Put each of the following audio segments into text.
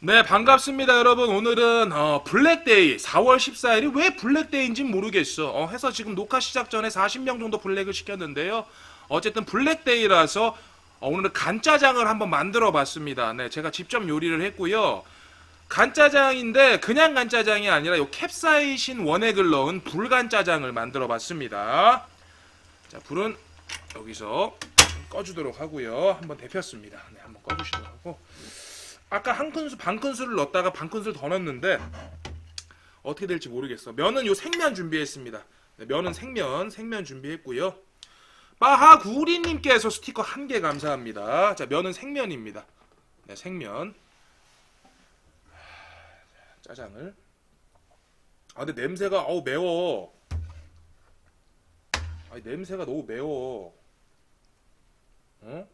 네, 반갑습니다, 여러분. 오늘은 어, 블랙데이, 4월 14일이 왜 블랙데이인지 모르겠어. 어, 해서 지금 녹화 시작 전에 40명 정도 블랙을 시켰는데요. 어쨌든 블랙데이라서 어, 오늘은 간짜장을 한번 만들어 봤습니다. 네, 제가 직접 요리를 했고요. 간짜장인데 그냥 간짜장이 아니라 요 캡사이신 원액을 넣은 불간짜장을 만들어 봤습니다. 자, 불은 여기서 꺼주도록 하고요. 한번 데폈습니다. 네, 한번 꺼주시도록 하고. 아까 한 큰술 반 큰술을 넣었다가 반 큰술 더 넣었는데 어떻게 될지 모르겠어. 면은 요 생면 준비했습니다. 네, 면은 생면 생면 준비했고요. 빠하구리님께서 스티커 한 개 감사합니다. 자 면은 생면입니다. 네 생면. 짜장을. 아 근데 냄새가 어우 매워. 아니 냄새가 너무 매워. 어?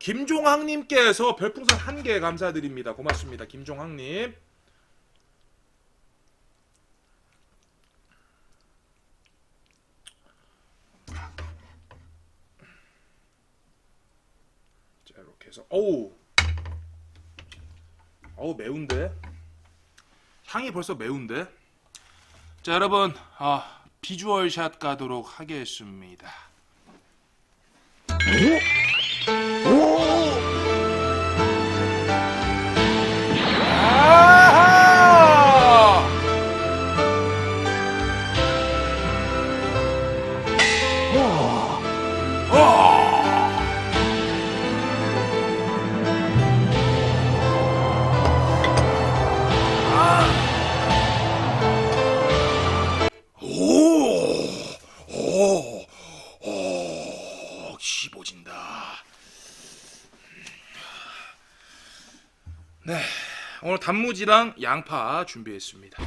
김종학님께서 별풍선 한 개 감사드립니다. 고맙습니다. 김종학님. 자 이렇게 해서 어우 어우 매운데 향이 벌써 매운데 자 여러분 아 비주얼 샷 가도록 하겠습니다. 아 네, 오늘 단무지랑 양파 준비했습니다.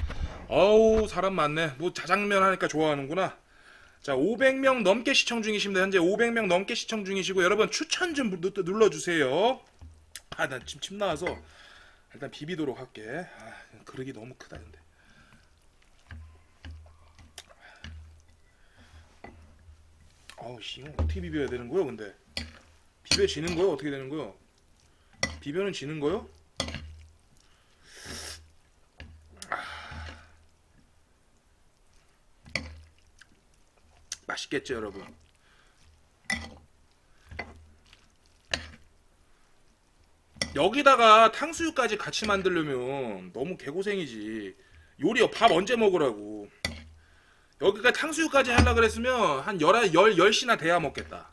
어우, 사람 많네. 뭐 자장면 하니까 좋아하는구나. 자, 500명 넘게 시청 중이십니다. 현재 500명 넘게 시청 중이시고 여러분 추천 좀 누- 눌러 주세요. 아, 난 지금 침 나와서 일단 비비도록 할게. 아, 그릇이 너무 크다 근데. 아우 씨, 어떻게 비벼야 되는 거요, 근데? 비벼지는 거요? 어떻게 되는 거요? 비벼는 지는 거요? 맛있겠죠, 여러분? 여기다가 탕수육까지 같이 만들려면 너무 개고생이지. 요리 밥 언제 먹으라고. 여기가 탕수육까지 하려 그랬으면 한 열, 열, 열시나 돼야 먹겠다.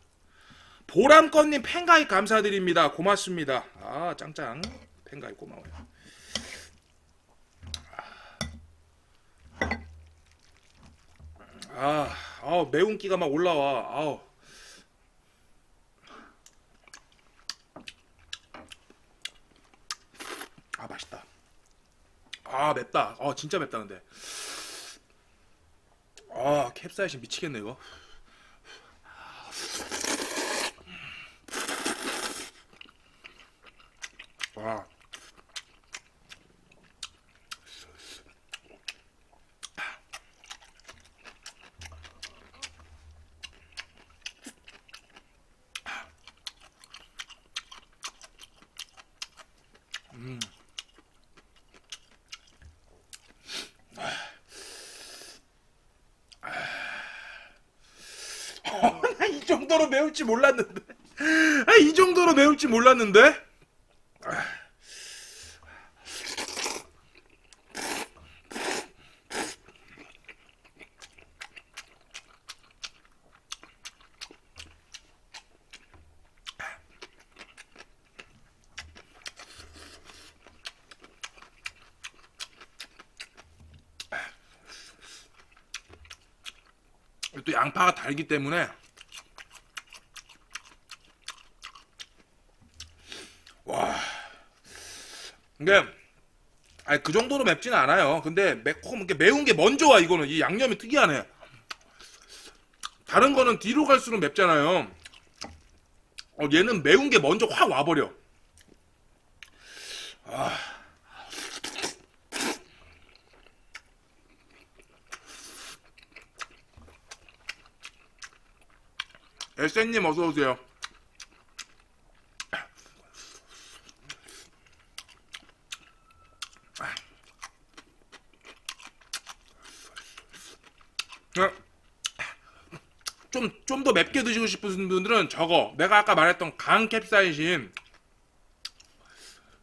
보람건님 팬가입 감사드립니다. 고맙습니다. 아, 짱짱. 팬가입 고마워요. 아, 아우, 매운기가 막 올라와. 아우. 아, 맛있다. 아, 맵다. 아, 진짜 맵다, 근데. 아 캡사이신 미치겠네 이거 와 이 정도로 매울지 몰랐는데. 아, 이 정도로 매울지 몰랐는데. 또 양파가 달기 때문에 와. 근데 아니 그 정도로 맵지는 않아요. 근데 매콤 게 매운 게 먼저 와 이거는 이 양념이 특이하네. 다른 거는 뒤로 갈수록 맵잖아요. 어, 얘는 매운 게 먼저 확 와버려. 아. 에센님 어서 오세요. 좀 좀 더 맵게 드시고 싶으신 분들은 저거 내가 아까 말했던 강 캡사이신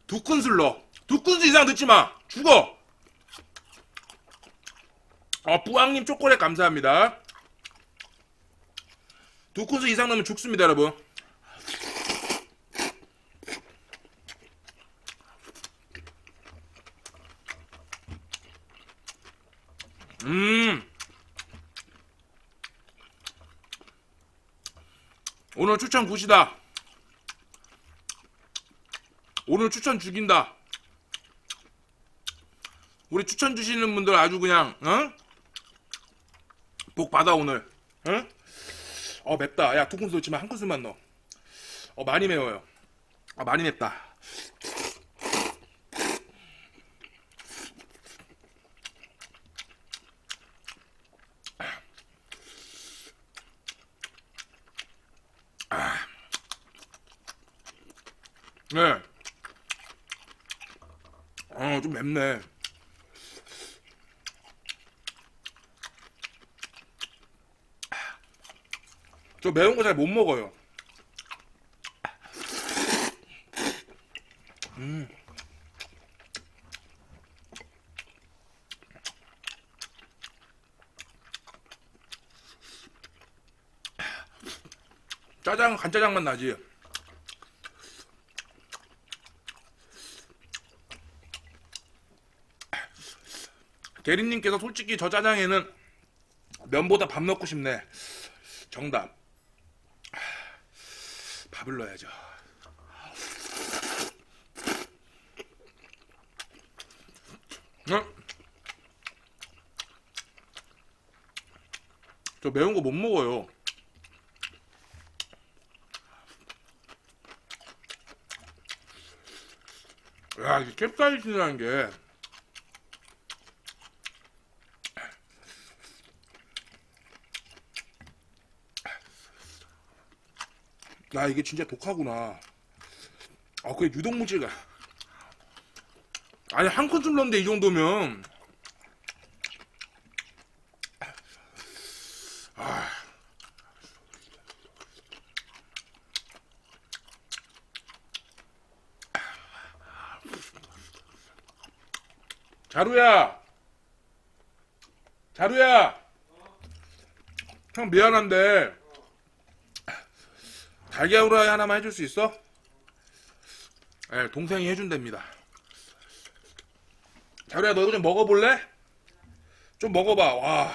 두 큰술 넣어. 두 큰술 이상 넣지 마. 죽어. 어, 뿌앙님 초콜릿 감사합니다. 두 큰술 이상 넣으면 죽습니다, 여러분. 음. 오늘 추천 굿이다. 오늘 추천 죽인다. 우리 추천 주시는 분들 아주 그냥 어? 복 받아 오늘. 응? 어 맵다. 야두 큰술 넣지만 한 큰술만 넣어. 어 많이 매워요. 아 많이 맵다. 네. 어, 좀 맵네. 저 매운 거 잘 못 먹어요. 음. 짜장 간짜장 맛 나지. 대리님께서 솔직히 저 짜장에는 면보다 밥 넣고 싶네. 정답. 밥을 넣어야죠. 어? 저 매운 거 못 먹어요. 야, 이 캡사이신이라는 게 야 이게 진짜 독하구나. 아 그게 유독물질가. 아니 한 큰술 넣는데 이 정도면. 아. 자루야. 자루야. 형 미안한데 달걀 후라이 하나만 해줄 수 있어? 네, 동생이 해준답니다. 자루야, 너 이거 좀 먹어볼래? 좀 먹어봐. 와,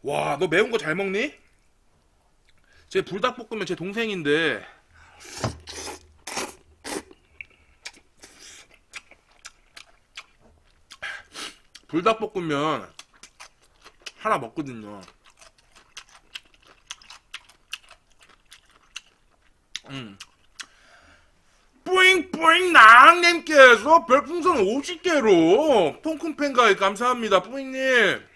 와, 너 매운 거 잘 먹니? 제 불닭볶음면 제 동생인데. 불닭볶음면 하나 먹거든요. 음. 뿌잉뿌잉 낭님께서 별풍선 50개로 통큰 팬가입 감사합니다 뿌잉님.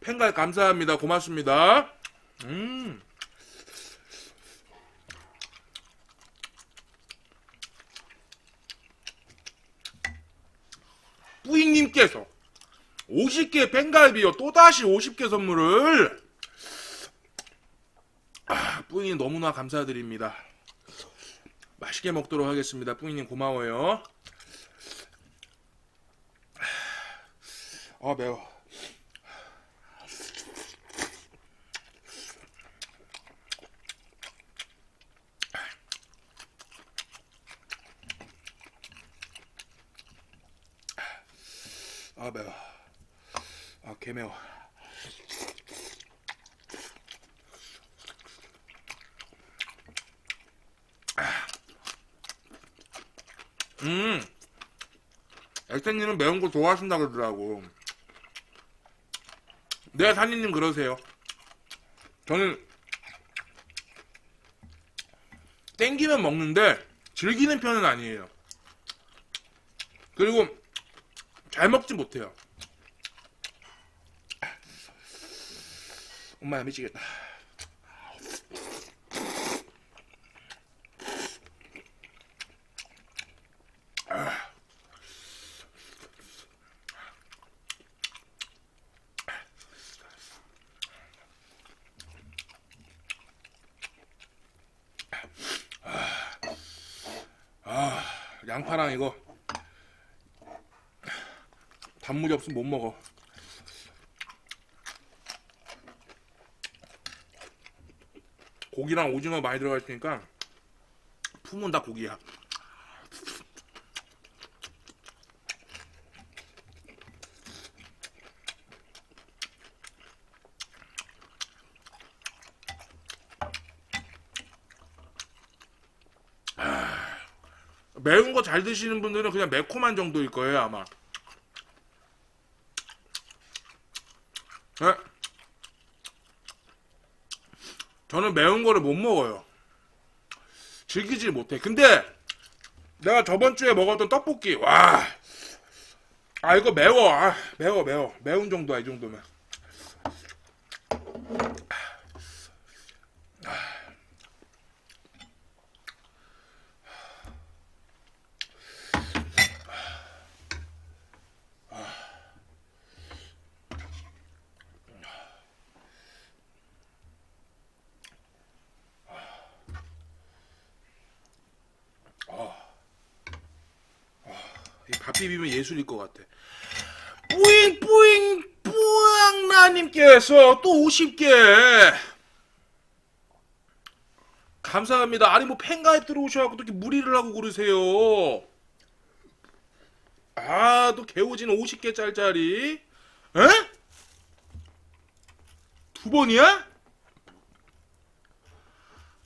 팬가입 감사합니다. 고맙습니다. 음. 뿌잉님께서 50개 팬가입이요. 또다시 50개 선물을 아, 뿌잉님 너무나 감사드립니다. 맛있게 먹도록 하겠습니다. 뿌잉님 고마워요. 아 매워. 아 매워. 아 개매워. 음. 엑센님은 매운 거 좋아하신다 그러더라고. 네, 사장님 그러세요. 저는 땡기면 먹는데 즐기는 편은 아니에요. 그리고 잘 먹지 못해요. 엄마야 미치겠다. 양파랑 이거 단무지 없으면 못 먹어. 고기랑 오징어 많이 들어가 있으니까 품은 다 고기야. 매운 거 잘 드시는 분들은 그냥 매콤한 정도일 거예요 아마. 네? 저는 매운 거를 못 먹어요. 즐기질 못해. 근데 내가 저번 주에 먹었던 떡볶이 와. 아 이거 매워. 아, 매워 매워. 매운 정도야 이 정도면. 비비면 예술일 것 같아. 뿌잉 뿌잉 뿌앙나님께서 또 50개 감사합니다. 아니 뭐 팬가입 들어오셔갖고 또 이렇게 무리를 하고 그러세요. 아 또 개오진 50개 짤짜리 에? 두 번이야?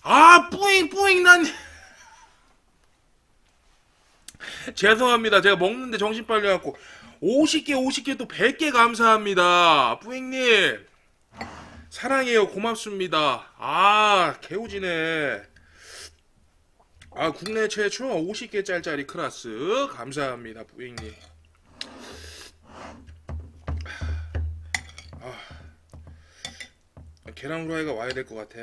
아 뿌잉 뿌잉 난 죄송합니다. 제가 먹는데 정신 빨려갖고 50개 50개 또 100개 감사합니다. 뿌잉님 사랑해요. 고맙습니다. 아 개우지네. 아 국내 최초 50개 짤짜리 클라스 감사합니다. 뿌잉님. 아, 계란 후라이가 와야 될 것 같아.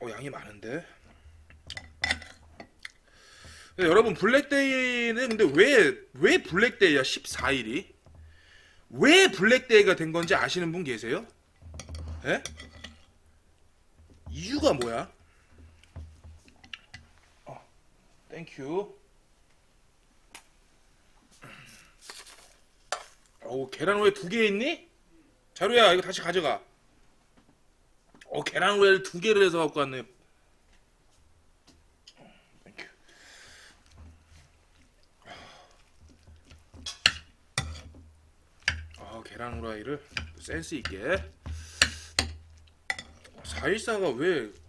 어 양이 많은데. 근데 여러분 블랙데이는 근데 왜 왜 블랙데이야 14일이? 왜 블랙데이가 된 건지 아시는 분 계세요? 예? 이유가 뭐야? 어, 땡큐. 어우 계란 후에 두 개 있니? 자루야 이거 다시 가져가. 어 계란 후라이를 두 개를 해서 갖고 왔네. 땡큐. 아 계란 후라이를 센스 있게. 414가 왜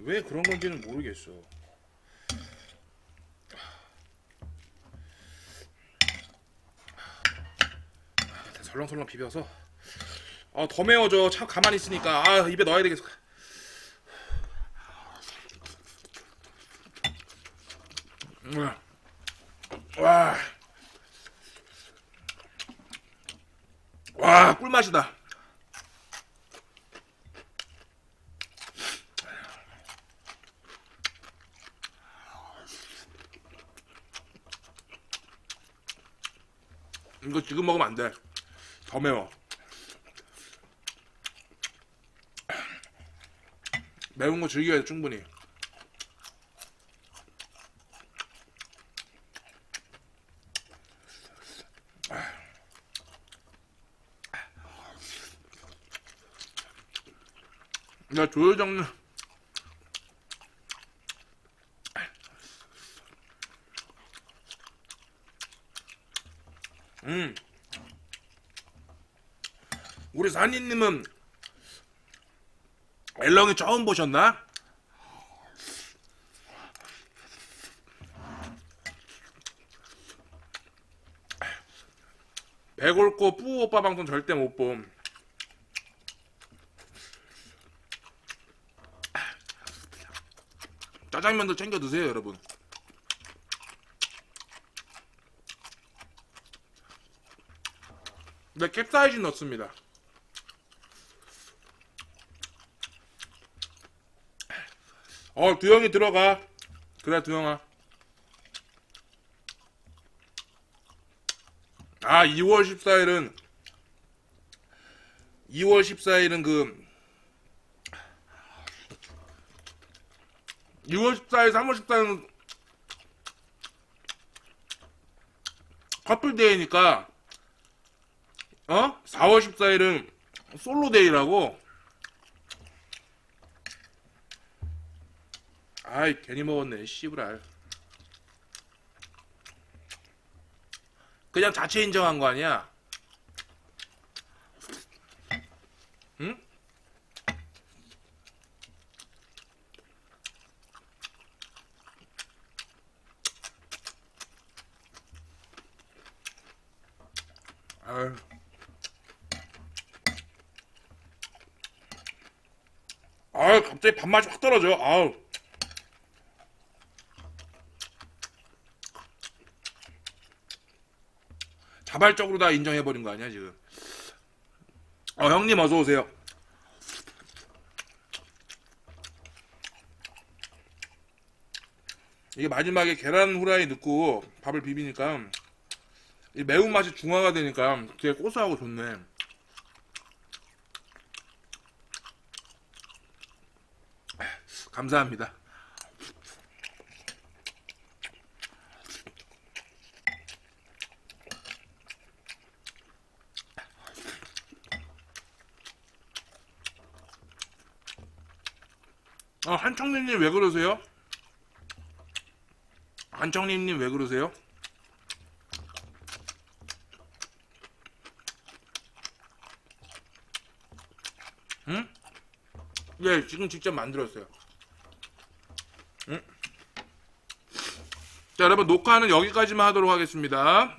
왜 그런 건지는 모르겠어. 설렁설렁 비벼서 아, 더 매워져. 참 가만히 있으니까. 아, 입에 넣어야 되겠어. 음. 와. 와, 꿀맛이다. 이거 지금 먹으면 안 돼. 더 매워. 매운 거 즐겨야 돼 충분히 야 조효정은 음 우리 산이님은 엘렁이 처음 보셨나? 배골고 뿌 오빠 방송 절대 못 봄. 짜장면도 챙겨 드세요, 여러분. 네, 캡사이신 넣습니다. 어, 두영이 들어가. 그래, 두영아. 아, 2월 14일은 2월 14일은 그 2월 14일, 3월 14일은 커플데이니까 어? 4월 14일은 솔로데이라고. 아이 괜히 먹었네 씨부랄. 그냥 자체 인정한 거 아니야 응? 아유. 아유 갑자기 밥맛이 확 떨어져 아우. 자발적으로 다 인정해버린 거 아니야 지금? 어 형님 어서 오세요. 이게 마지막에 계란 후라이 넣고 밥을 비비니까 이 매운맛이 중화가 되니까 되게 고소하고 좋네 감사합니다 어, 한청림님 왜 그러세요? 한청림님 왜 그러세요? 응? 예, 지금 직접 만들었어요. 응? 자, 여러분 녹화는 여기까지만 하도록 하겠습니다.